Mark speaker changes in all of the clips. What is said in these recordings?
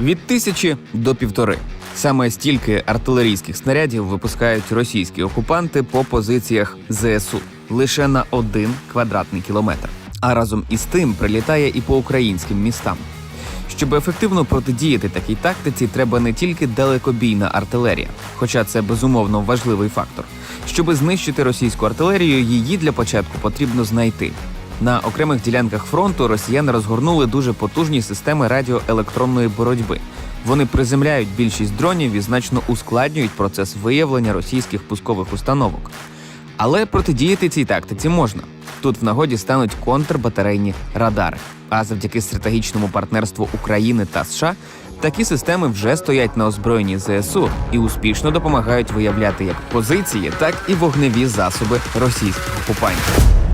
Speaker 1: Від тисячі до півтори. Саме стільки артилерійських снарядів випускають російські окупанти по позиціях ЗСУ лише на один квадратний кілометр. А разом із тим прилітає і по українським містам. Щоб ефективно протидіяти такій тактиці, треба не тільки далекобійна артилерія, хоча це безумовно важливий фактор. Щоби знищити російську артилерію, її для початку потрібно знайти. На окремих ділянках фронту росіяни розгорнули дуже потужні системи радіоелектронної боротьби. Вони приземляють більшість дронів і значно ускладнюють процес виявлення російських пускових установок. Але протидіяти цій тактиці можна. Тут в нагоді стануть контрбатарейні радари. А завдяки стратегічному партнерству України та США такі системи вже стоять на озброєнні ЗСУ і успішно допомагають виявляти як позиції, так і вогневі засоби російських окупантів.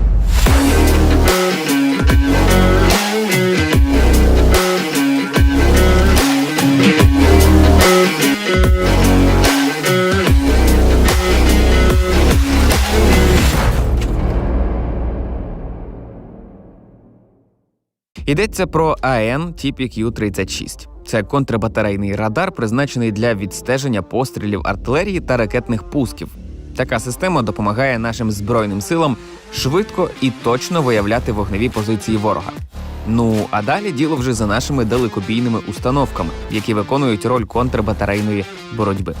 Speaker 1: Йдеться про АН TPQ-36. Це контрбатарейний радар, призначений для відстеження пострілів артилерії та ракетних пусків. Така система допомагає нашим збройним силам швидко і точно виявляти вогневі позиції ворога. Ну а далі діло вже за нашими далекобійними установками, які виконують роль контрбатарейної боротьби.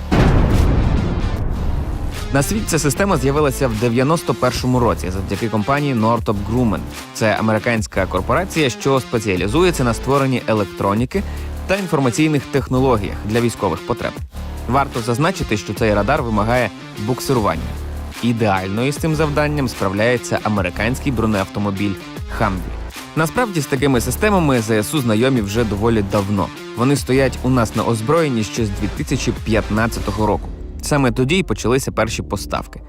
Speaker 1: На світ ця система з'явилася в 91-му році завдяки компанії Northrop Grumman. Це американська корпорація, що спеціалізується на створенні електроніки та інформаційних технологіях для військових потреб. Варто зазначити, що цей радар вимагає буксирування. Ідеально із цим завданням справляється американський бронеавтомобіль Хамві. Насправді з такими системами ЗСУ знайомі вже доволі давно. Вони стоять у нас на озброєнні ще з 2015 року. Саме тоді й почалися перші поставки.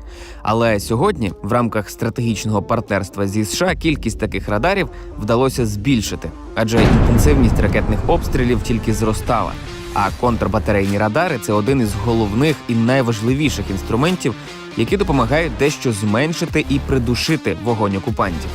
Speaker 1: Але сьогодні, в рамках стратегічного партнерства зі США, кількість таких радарів вдалося збільшити, адже інтенсивність ракетних обстрілів тільки зростала. А контрбатарейні радари це один із головних і найважливіших інструментів, які допомагають дещо зменшити і придушити вогонь окупантів.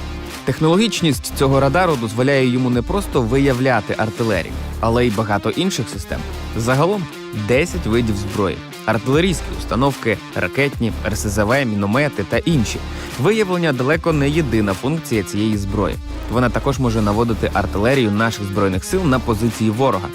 Speaker 1: Технологічність цього радару дозволяє йому не просто виявляти артилерію, але й багато інших систем. Загалом 10 видів зброї, артилерійські установки, ракетні, РСЗВ, міномети та інші. Виявлення далеко не єдина функція цієї зброї. Вона також може наводити артилерію наших збройних сил на позиції ворога.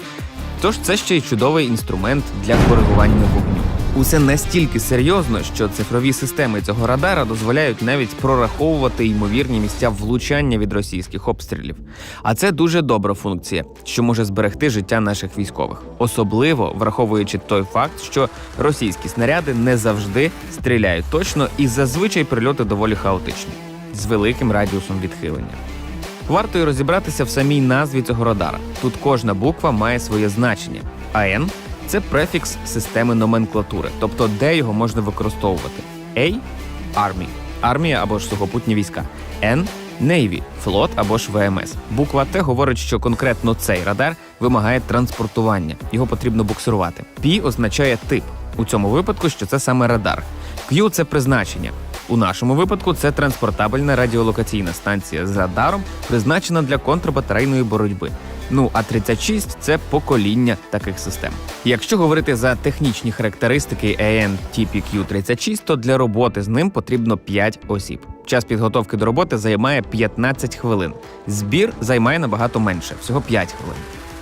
Speaker 1: Тож це ще й чудовий інструмент для коригування вогню. Усе настільки серйозно, що цифрові системи цього радара дозволяють навіть прораховувати ймовірні місця влучання від російських обстрілів. А це дуже добра функція, що може зберегти життя наших військових, особливо враховуючи той факт, що російські снаряди не завжди стріляють точно і зазвичай прильоти доволі хаотичні, з великим радіусом відхилення. Варто й розібратися в самій назві цього радара. Тут кожна буква має своє значення. АН це префікс системи номенклатури, тобто де його можна використовувати. A – Army – армія або ж сухопутні війська. N – Navy – флот або ж ВМС. Буква Т говорить, що конкретно цей радар вимагає транспортування, його потрібно буксирувати. P означає тип. У цьому випадку, що це саме радар. Q – це призначення. У нашому випадку це транспортабельна радіолокаційна станція з радаром, призначена для контрбатарейної боротьби. Ну а 36 – це покоління таких систем. Якщо говорити за технічні характеристики AN TPQ-36, то для роботи з ним потрібно 5 осіб. Час підготовки до роботи займає 15 хвилин. Збір займає набагато менше, всього 5 хвилин.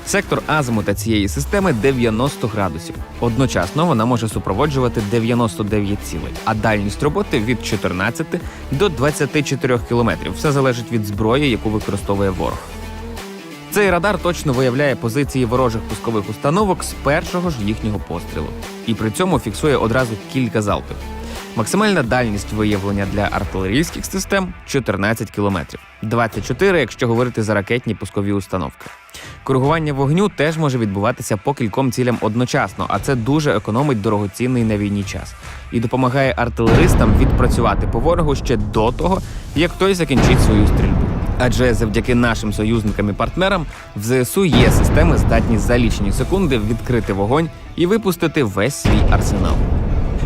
Speaker 1: Сектор азимута цієї системи 90 градусів. Одночасно вона може супроводжувати 99 цілей, а дальність роботи від 14 до 24 кілометрів. Все залежить від зброї, яку використовує ворог. Цей радар точно виявляє позиції ворожих пускових установок з першого ж їхнього пострілу, і при цьому фіксує одразу кілька залпів. Максимальна дальність виявлення для артилерійських систем 14 км, 24, якщо говорити за ракетні пускові установки. Коригування вогню теж може відбуватися по кільком цілям одночасно, а це дуже економить дорогоцінний на війні час і допомагає артилеристам відпрацювати по ворогу ще до того, як той закінчить свою стрільбу. Адже завдяки нашим союзникам і партнерам в ЗСУ є системи, здатні за лічені секунди відкрити вогонь і випустити весь свій арсенал.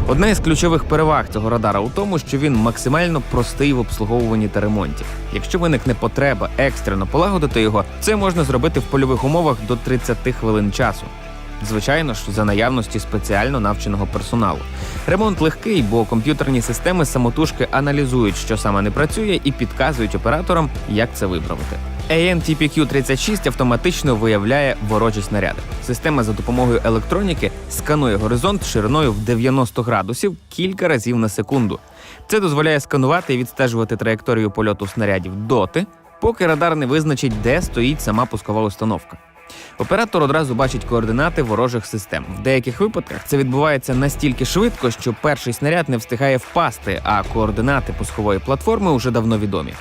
Speaker 1: Одна із ключових переваг цього радара у тому, що він максимально простий в обслуговуванні та ремонті. Якщо виникне потреба екстрено полагодити його, це можна зробити в польових умовах до 30 хвилин часу. Звичайно ж, за наявності спеціально навченого персоналу. Ремонт легкий, бо комп'ютерні системи самотужки аналізують, що саме не працює, і підказують операторам, як це виправити. ANTPQ-36 автоматично виявляє ворожі снаряди. Система за допомогою електроніки сканує горизонт шириною в 90 градусів кілька разів на секунду. Це дозволяє сканувати і відстежувати траєкторію польоту снарядів доти, поки радар не визначить, де стоїть сама пускова установка. Оператор одразу бачить координати ворожих систем. В деяких випадках це відбувається настільки швидко, що перший снаряд не встигає впасти, а координати пускової платформи вже давно відомі.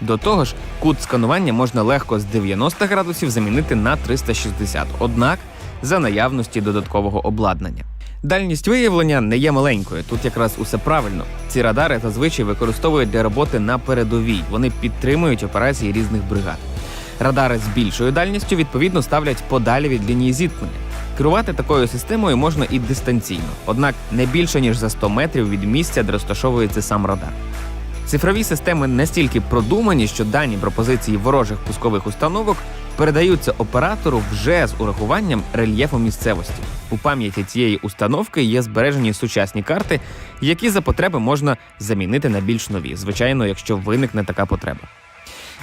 Speaker 1: До того ж, кут сканування можна легко з 90 градусів замінити на 360, однак за наявності додаткового обладнання. Дальність виявлення не є маленькою. Тут якраз усе правильно. Ці радари зазвичай використовують для роботи на передовій. Вони підтримують операції різних бригад. Радари з більшою дальністю відповідно ставлять подалі від лінії зіткнення. Керувати такою системою можна і дистанційно, однак не більше ніж за 100 метрів від місця, де розташовується сам радар. Цифрові системи настільки продумані, що дані пропозиції ворожих пускових установок передаються оператору вже з урахуванням рельєфу місцевості. У пам'яті цієї установки є збережені сучасні карти, які за потреби можна замінити на більш нові, звичайно, якщо виникне така потреба.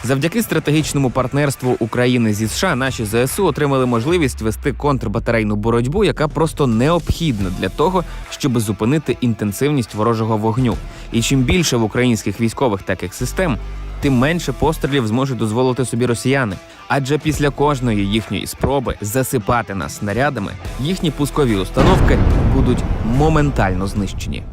Speaker 1: Завдяки стратегічному партнерству України зі США наші ЗСУ отримали можливість вести контрбатарейну боротьбу, яка просто необхідна для того, щоб зупинити інтенсивність ворожого вогню. І чим більше в українських військових таких систем, тим менше пострілів зможуть дозволити собі росіяни. Адже після кожної їхньої спроби засипати нас снарядами, їхні пускові установки будуть моментально знищені.